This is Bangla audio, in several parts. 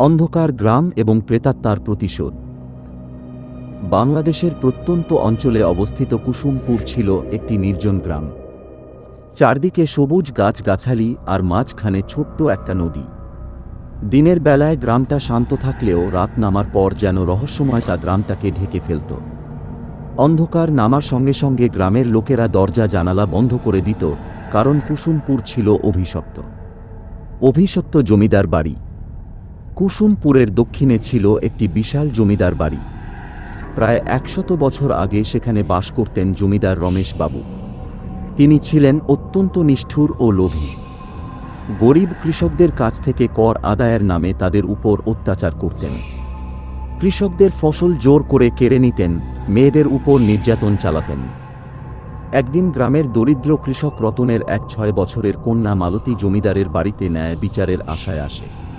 অন্ধকার গ্রাম এবং প্রেতাত্মার প্রতিশোধ। বাংলাদেশের প্রত্যন্ত অঞ্চলে অবস্থিত কুসুমপুর ছিল একটি নির্জন গ্রাম। চারদিকে সবুজ গাছগাছালি আর মাঝখানে ছোট্ট একটা নদী। দিনের বেলায় গ্রামটা শান্ত থাকলেও রাত নামার পর যেন রহস্যময় তা গ্রামটাকে ঢেকে ফেলত। অন্ধকার নামার সঙ্গে সঙ্গে গ্রামের লোকেরা দরজা জানালা বন্ধ করে দিত, কারণ কুসুমপুর ছিল অভিশপ্ত। অভিশপ্ত জমিদার বাড়ি। কুসুমপুরের দক্ষিণে ছিল একটি বিশাল জমিদার বাড়ি। প্রায় একশত বছর আগে সেখানে বাস করতেন জমিদার রমেশ বাবু। তিনি ছিলেন অত্যন্ত নিষ্ঠুর ও লোভী। গরিব কৃষকদের কাছ থেকে কর আদায়ের নামে তাদের উপর অত্যাচার করতেন। কৃষকদের ফসল জোর করে কেড়ে নিতেন, মেয়েদের উপর নির্যাতন চালাতেন। একদিন গ্রামের দরিদ্র কৃষক রতনের এক ছয় বছরের কন্যা মালতী জমিদারের বাড়িতে ন্যায় বিচারের আশায় আসে।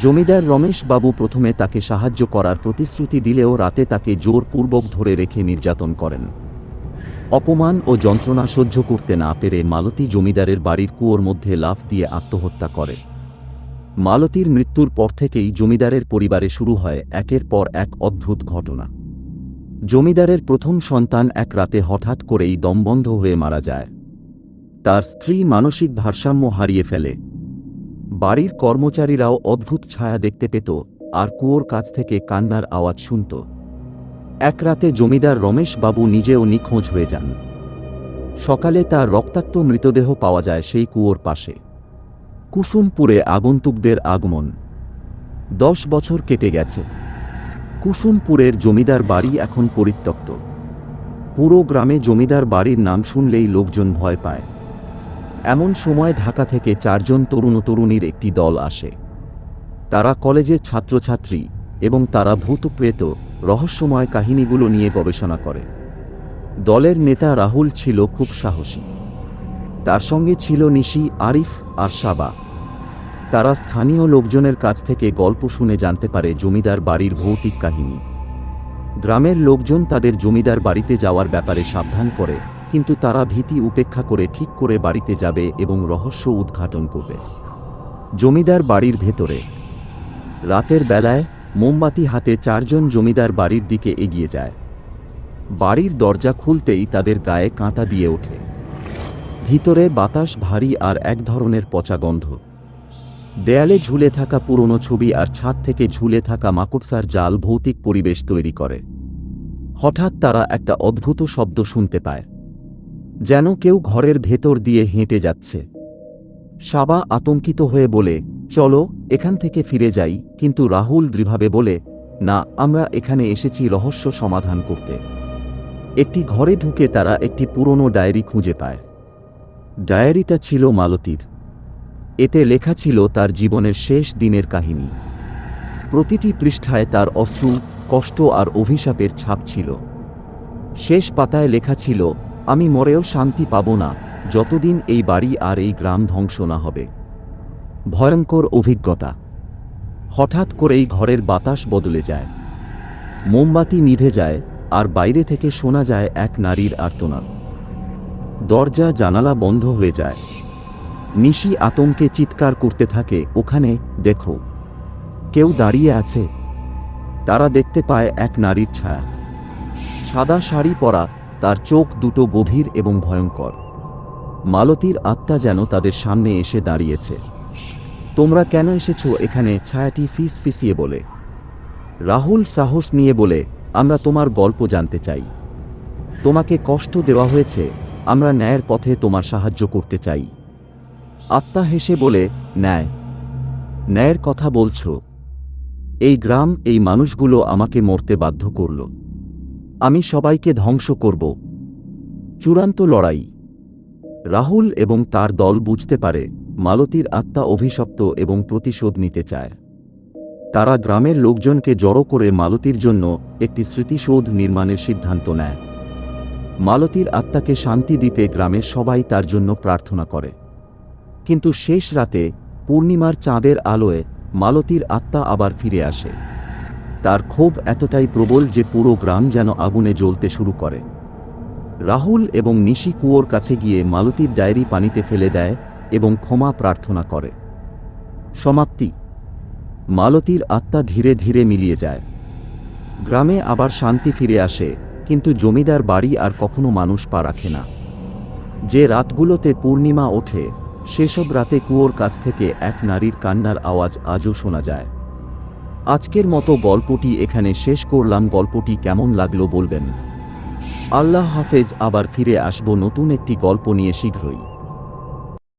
জমিদার রমেশ বাবু প্রথমে তাকে সাহায্য করার প্রতিশ্রুতি দিলেও রাতে তাকে জোরপূর্বক ধরে রেখে নির্যাতন করেন। অপমান ও যন্ত্রণা সহ্য করতে না পেরে মালতী জমিদারের বাড়ির কুয়োর মধ্যে লাফ দিয়ে আত্মহত্যা করে। মালতীর মৃত্যুর পর থেকেই জমিদারের পরিবারে শুরু হয় একের পর এক অদ্ভুত ঘটনা। জমিদারের প্রথম সন্তান এক রাতে হঠাৎ করেই দমবন্ধ হয়ে মারা যায়। তার স্ত্রী মানসিক ভারসাম্য হারিয়ে ফেলে। বাড়ির কর্মচারীরাও অদ্ভুত ছায়া দেখতে পেত, আর কুয়োর কাছ থেকে কান্নার আওয়াজ শুনত। এক রাতে জমিদার রমেশ বাবু নিজেও নিখোঁজ হয়ে যান। সকালে তার রক্তাক্ত মৃতদেহ পাওয়া যায় সেই কুয়োর পাশে। কুসুমপুরে আগন্তুকদের আগমন। দশ বছর কেটে গেছে। কুসুমপুরের জমিদার বাড়ি এখন পরিত্যক্ত। পুরো গ্রামে জমিদার বাড়ির নাম শুনলেই লোকজন ভয় পায়। এমন সময় ঢাকা থেকে চারজন তরুণ তরুণীর একটি দল আসে। তারা কলেজের ছাত্রছাত্রী এবং তারা ভূত প্রেত রহস্যময় কাহিনীগুলো নিয়ে গবেষণা করে। দলের নেতা রাহুল ছিল খুব সাহসী। তার সঙ্গে ছিল নিশি, আরিফ আর সাবা। তারা স্থানীয় লোকজনের কাছ থেকে গল্প শুনে জানতে পারে জমিদার বাড়ির ভৌতিক কাহিনী। গ্রামের লোকজন তাদের জমিদার বাড়িতে যাওয়ার ব্যাপারে সাবধান করে কিন্তু তারা ভীতি উপেক্ষা করে ঠিক করে বাড়িতে যাবে এবং রহস্য উদ্ঘাটন করবে। জমিদার বাড়ির ভেতরে। রাতের বেলায় মোমবাতি হাতে চারজন জমিদার বাড়ির দিকে এগিয়ে যায়। বাড়ির দরজা খুলতেই তাদের গায়ে কাঁটা দিয়ে ওঠে। ভিতরে বাতাস ভারী আর এক ধরনের পচা গন্ধ। দেয়ালে ঝুলে থাকা পুরনো ছবি আর ছাদ থেকে ঝুলে থাকা মাকড়সার জাল ভৌতিক পরিবেশ তৈরি করে। হঠাৎ তারা একটা অদ্ভুত শব্দ শুনতে পায়। যেন কেউ ঘরের ভেতর দিয়ে হেঁটে যাচ্ছে। সাবা আতঙ্কিত হয়ে বলে, চলো, এখান থেকে ফিরে যাই। কিন্তু রাহুল দৃঢ়ভাবে বলে, না, আমরা এখানে এসেছি রহস্য সমাধান করতে। একটি ঘরে ঢুকে তারা একটি পুরনো ডায়েরি খুঁজে পায়। ডায়েরিটা ছিল মালতীর। এতে লেখা ছিল তার জীবনের শেষ দিনের কাহিনী। প্রতিটি পৃষ্ঠায় তার অশ্রু, কষ্ট আর অভিশাপের ছাপ ছিল। শেষ পাতায় লেখা ছিল আমি মরেও শান্তি পাব না, যতদিন এই বাড়ি আর এই গ্রাম ধ্বংস না হবে। ভয়ঙ্কর অভিজ্ঞতা। হঠাৎ করেই ঘরের বাতাস বদলে যায়। মোমবাতি নিভে যায়, আর বাইরে থেকে শোনা যায় এক নারীর আর্তনাদ। দরজা, জানালা বন্ধ হয়ে যায়। নিশি আতঙ্কে চিৎকার করতে থাকে, ওখানে, দেখো। কেউ দাঁড়িয়ে আছে? তারা দেখতে পায় এক নারীর ছায়া। সাদা শাড়ি পরা তার চোখ দুটো গভীর এবং ভয়ঙ্কর। মালতীর আত্মা যেন তাদের সামনে এসে দাঁড়িয়েছে। তোমরা কেন এসেছ এখানে? ছায়াটি ফিস ফিসিয়ে বলে। রাহুল সাহস নিয়ে বলে, আমরা তোমার গল্প জানতে চাই। তোমাকে কষ্ট দেওয়া হয়েছে। আমরা ন্যায়ের পথে তোমার সাহায্য করতে চাই। আত্মা হেসে বলে, ন্যায়। ন্যায়ের কথা বলছো। এই গ্রাম, এই মানুষগুলো আমাকে মরতে বাধ্য করল। আমি সবাইকে ধ্বংস করব। চূড়ান্ত লড়াই। রাহুল এবং তার দল বুঝতে পারে, মালতীর আত্মা অভিশপ্ত এবং প্রতিশোধ নিতে চায়। তারা গ্রামের লোকজনকে জড়ো করে মালতীর জন্য একটি স্মৃতিসৌধ নির্মাণের সিদ্ধান্ত নেয়। মালতীর আত্মাকে শান্তি দিতে গ্রামের সবাই তার জন্য প্রার্থনা করে। কিন্তু শেষ রাতে পূর্ণিমার চাঁদের আলোয় মালতীর আত্মা আবার ফিরে আসে। তার ক্ষোভ এতটাই প্রবল যে পুরো গ্রাম যেন আগুনে জ্বলতে শুরু করে। রাহুল এবং নিশি কুয়োর কাছে গিয়ে মালতীর ডায়েরি পানিতে ফেলে দেয় এবং ক্ষমা প্রার্থনা করে। সমাপ্তি। মালতীর আত্মা ধীরে ধীরে মিলিয়ে যায়। গ্রামে আবার শান্তি ফিরে আসে, কিন্তু জমিদার বাড়ি আর কখনো মানুষ পা রাখে না। যে রাতগুলোতে পূর্ণিমা ওঠে, সেসব রাতে কুয়োর কাছ থেকে এক নারীর কান্নার আওয়াজ আজও শোনা যায়। আজকের মতো গল্পটি এখানে শেষ করলাম। গল্পটি কেমন লাগল বলবেন? আল্লাহ হাফেজ, আবার ফিরে আসব নতুন একটি গল্প নিয়ে শীঘ্রই।